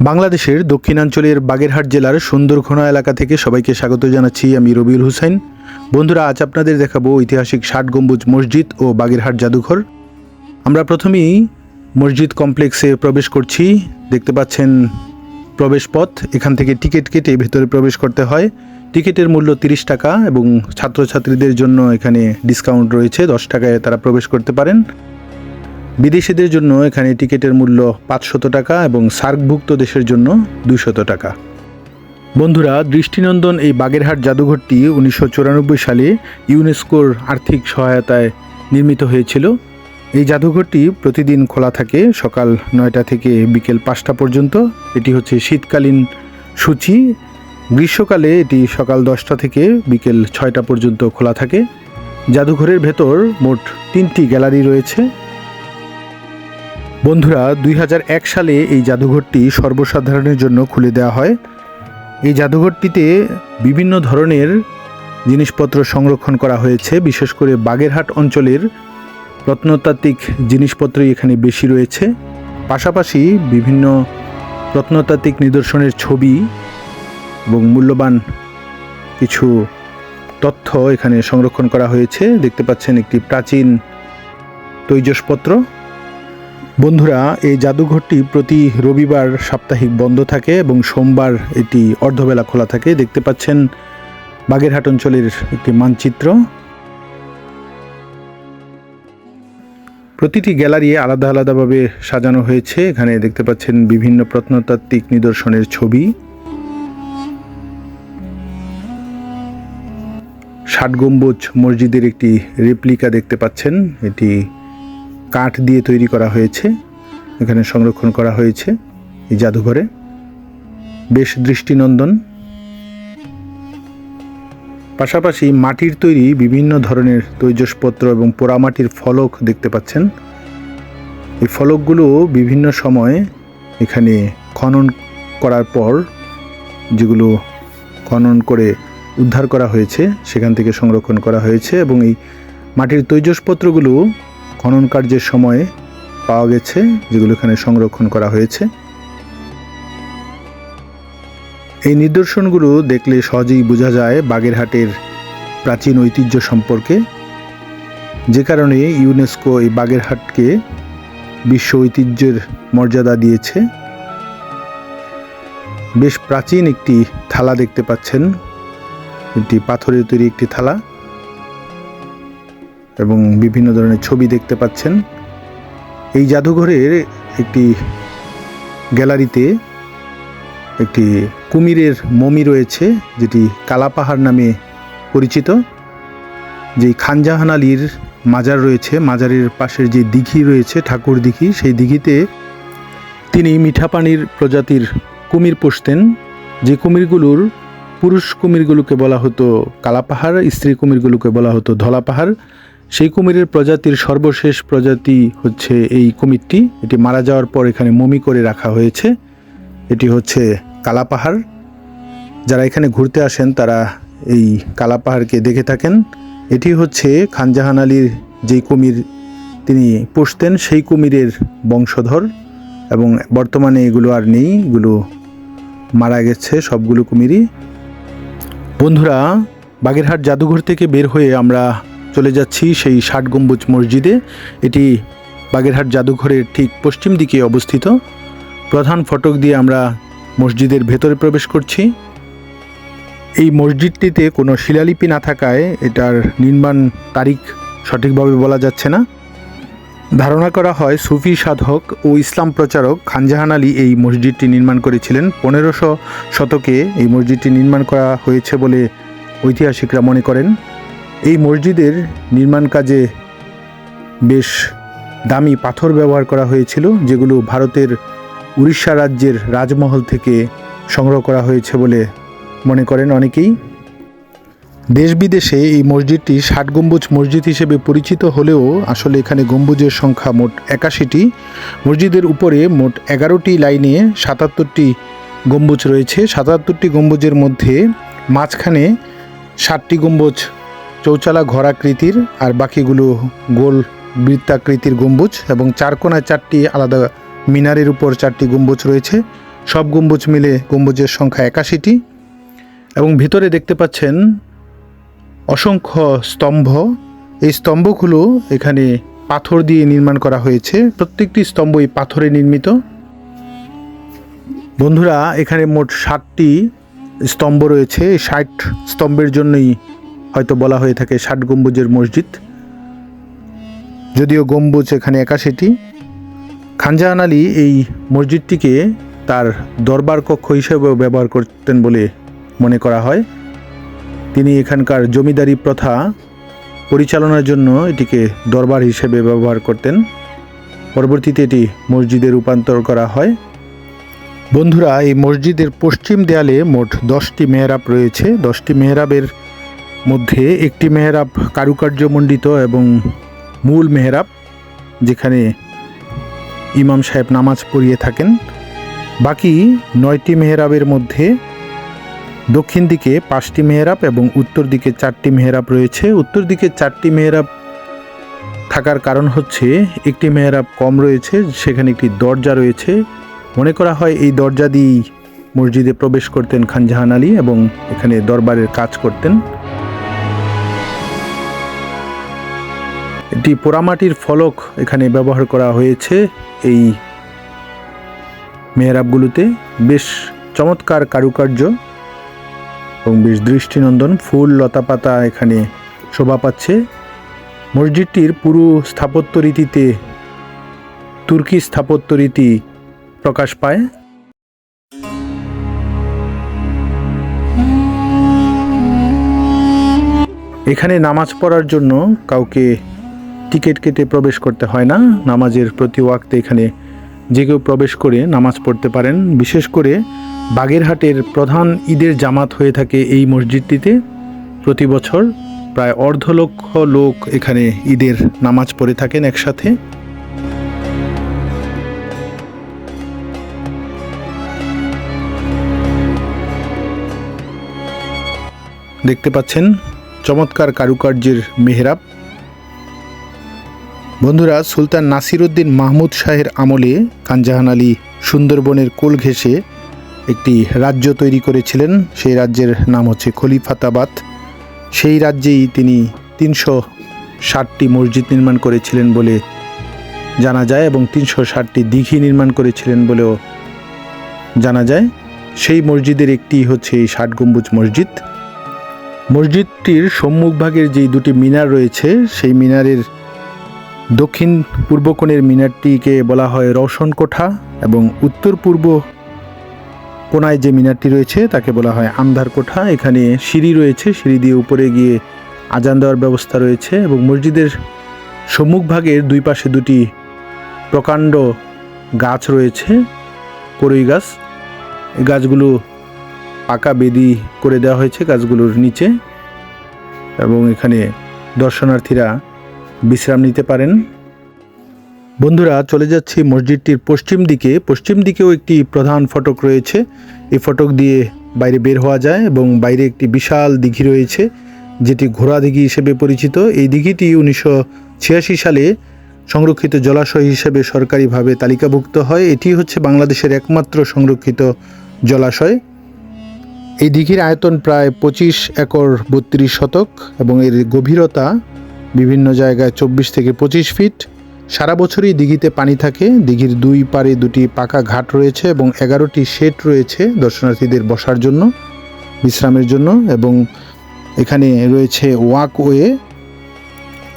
বাংলাদেশের দক্ষিণাঞ্চলের বাগেরহাট জেলার সুন্দরঘোনা এলাকা থেকে সবাইকে স্বাগত জানাচ্ছি আমি রবিউল হুসাইন। বন্ধুরা, আজ আপনাদের দেখাবো ঐতিহাসিক ষাট গম্বুজ মসজিদ ও বাগেরহাট জাদুঘর। আমরা প্রথমেই মসজিদ কমপ্লেক্সে প্রবেশ করছি। দেখতে পাচ্ছেন প্রবেশ পথ। এখান থেকে টিকিট কেটে ভেতরে প্রবেশ করতে হয়। টিকিটের মূল্য তিরিশ টাকা এবং ছাত্রছাত্রীদের জন্য এখানে ডিসকাউন্ট রয়েছে। দশ টাকায় তারা প্রবেশ করতে পারেন। বিদেশিদের জন্য এখানে টিকিটের মূল্য পাঁচশত টাকা এবং সার্কভুক্ত দেশের জন্য দুশত টাকা। বন্ধুরা, দৃষ্টিনন্দন এই বাগেরহাট জাদুঘরটি উনিশশো চুরানব্বই সালে ইউনেস্কোর আর্থিক সহায়তায় নির্মিত হয়েছিল। এই জাদুঘরটি প্রতিদিন খোলা থাকে সকাল নয়টা থেকে বিকেল পাঁচটা পর্যন্ত। এটি হচ্ছে শীতকালীন সূচি। গ্রীষ্মকালে এটি সকাল দশটা থেকে বিকেল ছয়টা পর্যন্ত খোলা থাকে। জাদুঘরের ভেতর মোট তিনটি গ্যালারি রয়েছে। বন্ধুরা, দুই হাজার এক সালে এই জাদুঘরটি সর্বসাধারণের জন্য খুলে দেওয়া হয়। এই জাদুঘরটিতে বিভিন্ন ধরনের জিনিসপত্র সংরক্ষণ করা হয়েছে, বিশেষ করে বাগেরহাট অঞ্চলের প্রত্নতাত্ত্বিক জিনিসপত্রই এখানে বেশি রয়েছে। পাশাপাশি বিভিন্ন প্রত্নতাত্ত্বিক নিদর্শনের ছবি এবং মূল্যবান কিছু তথ্য এখানে সংরক্ষণ করা হয়েছে। দেখতে পাচ্ছেন একটি প্রাচীন তৈজসপত্র। বন্ধুরা, এই জাদুঘরটি প্রতি রবিবার সাপ্তাহিক বন্ধ থাকে এবং সোমবার এটি অর্ধবেলা খোলা থাকে। দেখতে পাচ্ছেন বাগেরহাট অঞ্চলের একটি মানচিত্র। প্রতিটি গ্যালারি আলাদা আলাদাভাবে সাজানো হয়েছে। এখানে দেখতে পাচ্ছেন বিভিন্ন প্রত্নতাত্ত্বিক নিদর্শনের ছবি। ষাট গম্বুজ মসজিদের একটি রেপ্লিকা দেখতে পাচ্ছেন। এটি কাঠ দিয়ে তৈরি করা হয়েছে, এখানে সংরক্ষণ করা হয়েছে এই জাদুঘরে। বেশ দৃষ্টিনন্দন। পাশাপাশি মাটির তৈরি বিভিন্ন ধরনের তৈজসপত্র এবং পোড়ামাটির ফলক দেখতে পাচ্ছেন। এই ফলকগুলো বিভিন্ন সময়ে এখানে খনন করার পর যেগুলো খনন করে উদ্ধার করা হয়েছে, সেখান থেকে সংরক্ষণ করা হয়েছে এবং এই মাটির তৈজসপত্রগুলো খনন কার্যের সময়ে পাওয়া গেছে, যেগুলো এখানে সংরক্ষণ করা হয়েছে। এই নিদর্শনগুলো দেখলে সহজেই বোঝা যায় বাগেরহাটের প্রাচীন ঐতিহ্য সম্পর্কে। যে কারণে ইউনেস্কো এই বাগেরহাটকে বিশ্ব ঐতিহ্যের মর্যাদা দিয়েছে। বেশ প্রাচীন একটি থালা দেখতে পাচ্ছেন। একটি পাথরের তৈরি একটি থালা। এবং বিভিন্ন ধরনের ছবি দেখতে পাচ্ছেন। এই জাদুঘরের একটি গ্যালারিতে একটি কুমিরের মমি রয়েছে, যেটি কালাপাহাড় নামে পরিচিত। যেই খানজাহান আলীর মাজার রয়েছে, মাজারের পাশের যে দিঘি রয়েছে, ঠাকুর দিঘি, সেই দিঘিতে তিনি মিঠা পানির প্রজাতির কুমির পুষতেন। যে কুমিরগুলোর পুরুষ কুমিরগুলোকে বলা হতো কালাপাহাড়, স্ত্রী কুমিরগুলোকে বলা হতো ধলা পাহাড় সেই কুমিরের প্রজাতির সর্বশেষ প্রজাতি হচ্ছে এই কুমিরটি। এটি মারা যাওয়ার পর এখানে মমি করে রাখা হয়েছে। এটি হচ্ছে কালাপাহাড়। যারা এখানে ঘুরতে আসেন, তারা এই কালাপাহাড়কে দেখে থাকেন। এটি হচ্ছে খানজাহান আলীর যেই কুমির তিনি পুষতেন, সেই কুমিরের বংশধর। এবং বর্তমানে এগুলো আর নেই, এগুলো মারা গেছে সবগুলো কুমিরই। বন্ধুরা, বাগেরহাট জাদুঘর থেকে বের হয়ে আমরা চলে যাচ্ছি সেই ষাট গম্বুজ মসজিদে। এটি বাগেরহাট জাদুঘরের ঠিক পশ্চিম দিকে অবস্থিত। প্রধান ফটক দিয়ে আমরা মসজিদের ভেতরে প্রবেশ করছি। এই মসজিদটিতে কোনো শিলালিপি না থাকায় এটার নির্মাণ তারিখ সঠিকভাবে বলা যাচ্ছে না। ধারণা করা হয় সুফি সাধক ও ইসলাম প্রচারক খানজাহান আলী এই মসজিদটি নির্মাণ করেছিলেন। পনেরোশো শতকে এই মসজিদটি নির্মাণ করা হয়েছে বলে ঐতিহাসিকরা মনে করেন। এই মসজিদের নির্মাণ কাজে বেশ দামি পাথর ব্যবহার করা হয়েছিল, যেগুলো ভারতের উড়িষ্যা রাজ্যের রাজমহল থেকে সংগ্রহ করা হয়েছে বলে মনে করেন অনেকেই। দেশ বিদেশে এই মসজিদটি ষাট গম্বুজ মসজিদ হিসেবে পরিচিত হলেও আসলে এখানে গম্বুজের সংখ্যা মোট একাশিটি। মসজিদের উপরে মোট এগারোটি লাইনে সাতাত্তরটি গম্বুজ রয়েছে। সাতাত্তরটি গম্বুজের মধ্যে মাঝখানে ষাটটি গম্বুজ চৌচালা ঘরাকৃতির আর বাকিগুলো গোল বৃত্তাকৃতির গম্বুজ এবং চার কোনায় চারটি আলাদা মিনারের উপর চারটি গম্বুজ রয়েছে। সব গম্বুজ মিলে গম্বুজের সংখ্যা একাশিটি। এবং ভিতরে দেখতে পাচ্ছেন অসংখ্য স্তম্ভ। এই স্তম্ভগুলো এখানে পাথর দিয়ে নির্মাণ করা হয়েছে। প্রত্যেকটি স্তম্ভই পাথরে নির্মিত। বন্ধুরা, এখানে মোট ষাটটি স্তম্ভ রয়েছে। ষাট স্তম্ভের জন্যই হয়তো বলা হয়ে থাকে ষাট গম্বুজের মসজিদ। যদিও গম্বুজ এখানে একাশিটি। খানজাহান আলী এই মসজিদটিকে তার দরবার কক্ষ হিসেবেও ব্যবহার করতেন বলে মনে করা হয়। তিনি এখানকার জমিদারি প্রথা পরিচালনার জন্য এটিকে দরবার হিসেবে ব্যবহার করতেন। পরবর্তীতে এটি মসজিদে রূপান্তর করা হয়। বন্ধুরা, এই মসজিদের পশ্চিম দেয়ালে মোট দশটি মেহরাব রয়েছে। দশটি মেহরাবের মধ্যে একটি মেহরাব কারুকার্যমণ্ডিত এবং মূল মেহরাব, যেখানে ইমাম সাহেব নামাজ পড়িয়ে থাকেন। বাকি নয়টি মেহরাবের মধ্যে দক্ষিণ দিকে পাঁচটি মেহরাব এবং উত্তর দিকে চারটি মেহরাব রয়েছে। উত্তর দিকে চারটি মেহরাব থাকার কারণ হচ্ছে একটি মেহরাব কম রয়েছে, সেখানে একটি দরজা রয়েছে। মনে করা হয় এই দরজা দিয়েই মসজিদে প্রবেশ করতেন খানজাহান আলী এবং এখানে দরবারের কাজ করতেন। একটি পোড়ামাটির ফলক এখানে ব্যবহার করা হয়েছে। এই মেহরাবগুলোতে বেশ চমৎকার কারুকার্য এবং বেশ দৃষ্টিনন্দন ফুল, লতাপাতা এখানে শোভা পাচ্ছে। মসজিদটির পুরো স্থাপত্য রীতিতে তুর্কি স্থাপত্য রীতি প্রকাশ পায়। এখানে নামাজ পড়ার জন্য কাউকে টিকিট কেটে প্রবেশ করতে হয় না। নামাজের প্রতি ওয়াক্তে এখানে যে কেউ প্রবেশ করে নামাজ পড়তে পারেন। বিশেষ করে বাগেরহাটের প্রধান ঈদের জামাত হয়ে থাকে এই মসজিদটিতে। প্রতি বছর প্রায় অর্ধ লক্ষ লোক এখানে ঈদের নামাজ পড়ে থাকেন একসাথে। দেখতে পাচ্ছেন, চমৎকার কারুকার্যের মেহরাব। বন্ধুরা, সুলতান নাসিরুদ্দিন মাহমুদ শাহের আমলে খানজাহান আলী সুন্দরবনের কোল ঘেঁষে একটি রাজ্য তৈরি করেছিলেন। সেই রাজ্যের নাম হচ্ছে খলিফাতাবাদ। সেই রাজ্যেই তিনি তিনশো ষাটটি মসজিদ নির্মাণ করেছিলেন বলে জানা যায় এবং তিনশো ষাটটি দিঘি নির্মাণ করেছিলেন বলেও জানা যায়। সেই মসজিদের একটি হচ্ছে এই ষাট গম্বুজ মসজিদ। মসজিদটির সম্মুখভাগের যেই দুটি মিনার রয়েছে, সেই মিনারের দক্ষিণ পূর্ব কোণের মিনারটিকে বলা হয় রওশন কোঠা এবং উত্তর পূর্ব কোনায় যে মিনারটি রয়েছে তাকে বলা হয় আন্ধার কোঠা এখানে সিঁড়ি রয়েছে, সিঁড়ি দিয়ে উপরে গিয়ে আজান দেওয়ার ব্যবস্থা রয়েছে এবং মসজিদের সম্মুখভাগের দুই পাশে দুটি প্রকাণ্ড গাছ রয়েছে, করই গাছ। এই গাছগুলো পাকা বেদি করে দেওয়া হয়েছে গাছগুলোর নিচে এবং এখানে দর্শনার্থীরা বিশ্রাম নিতে পারেন। বন্ধুরা, চলে যাচ্ছি মসজিদটির পশ্চিম দিকে। পশ্চিম দিকেও একটি প্রধান ফটক রয়েছে। এই ফটক দিয়ে বাইরে বের হওয়া যায় এবং বাইরে একটি বিশাল দিঘি রয়েছে, যেটি ঘোড়া দিঘি হিসেবে পরিচিত। এই দিঘিটি উনিশশো ছিয়াশি সালে সংরক্ষিত জলাশয় হিসেবে সরকারিভাবে তালিকাভুক্ত হয়। এটি হচ্ছে বাংলাদেশের একমাত্র সংরক্ষিত জলাশয়। এই দিঘির আয়তন প্রায় পঁচিশ একর বত্রিশ শতক এবং এর গভীরতা বিভিন্ন জায়গায় চব্বিশ থেকে পঁচিশ ফিট। সারা বছরই দিঘিতে পানি থাকে। দিঘির দুই পারে দুটি পাকা ঘাট রয়েছে এবং এগারোটি শেড রয়েছে দর্শনার্থীদের বসার জন্য, বিশ্রামের জন্য এবং এখানে রয়েছে ওয়াকওয়ে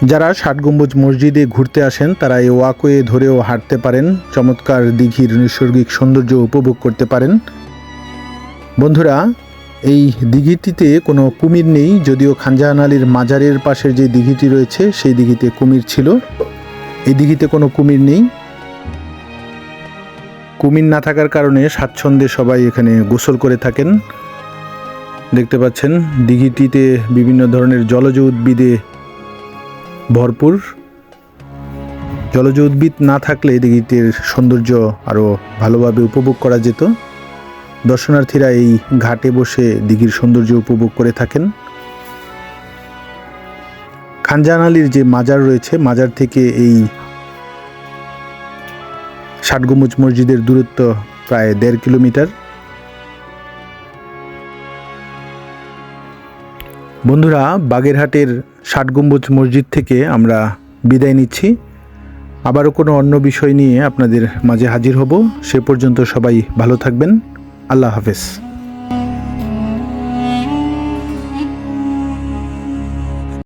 যারা ষাট গম্বুজ মসজিদে ঘুরতে আসেন, তারা এই ওয়াকওয়ে ধরেও হাঁটতে পারেন। চমৎকার দিঘির নৈসর্গিক সৌন্দর্য উপভোগ করতে পারেন। বন্ধুরা এই দিঘিটিতে কোনো কুমির নেই, যদিও খানজাহান আলীর মাজারের পাশের যে দিঘিটি রয়েছে, সেই দিঘিতে কুমির ছিল। এই দিঘিতে কোনো কুমির নেই। কুমির না থাকার কারণে স্বাচ্ছন্দ্যে সবাই এখানে গোসল করে থাকেন। দেখতে পাচ্ছেন, দিঘিটিতে বিভিন্ন ধরনের জলজ উদ্ভিদে ভরপুর। জলজ উদ্ভিদ না থাকলে দিঘিটির সৌন্দর্য আরও ভালোভাবে উপভোগ করা যেত। দর্শনার্থীরা এই ঘাটে বসে দিঘির সৌন্দর্য উপভোগ করে থাকেন। খানজাহান আলীর যে মাজার রয়েছে, মাজার থেকে এই ষাট গম্বুজ মসজিদের দূরত্ব প্রায় দেড় কিলোমিটার। বন্ধুরা, বাগেরহাটের ষাট গম্বুজ মসজিদ থেকে আমরা বিদায় নিচ্ছি। আবারও কোনো অন্য বিষয় নিয়ে আপনাদের মাঝে হাজির হব। সে পর্যন্ত সবাই ভালো থাকবেন। আল্লাহ হাফেজ।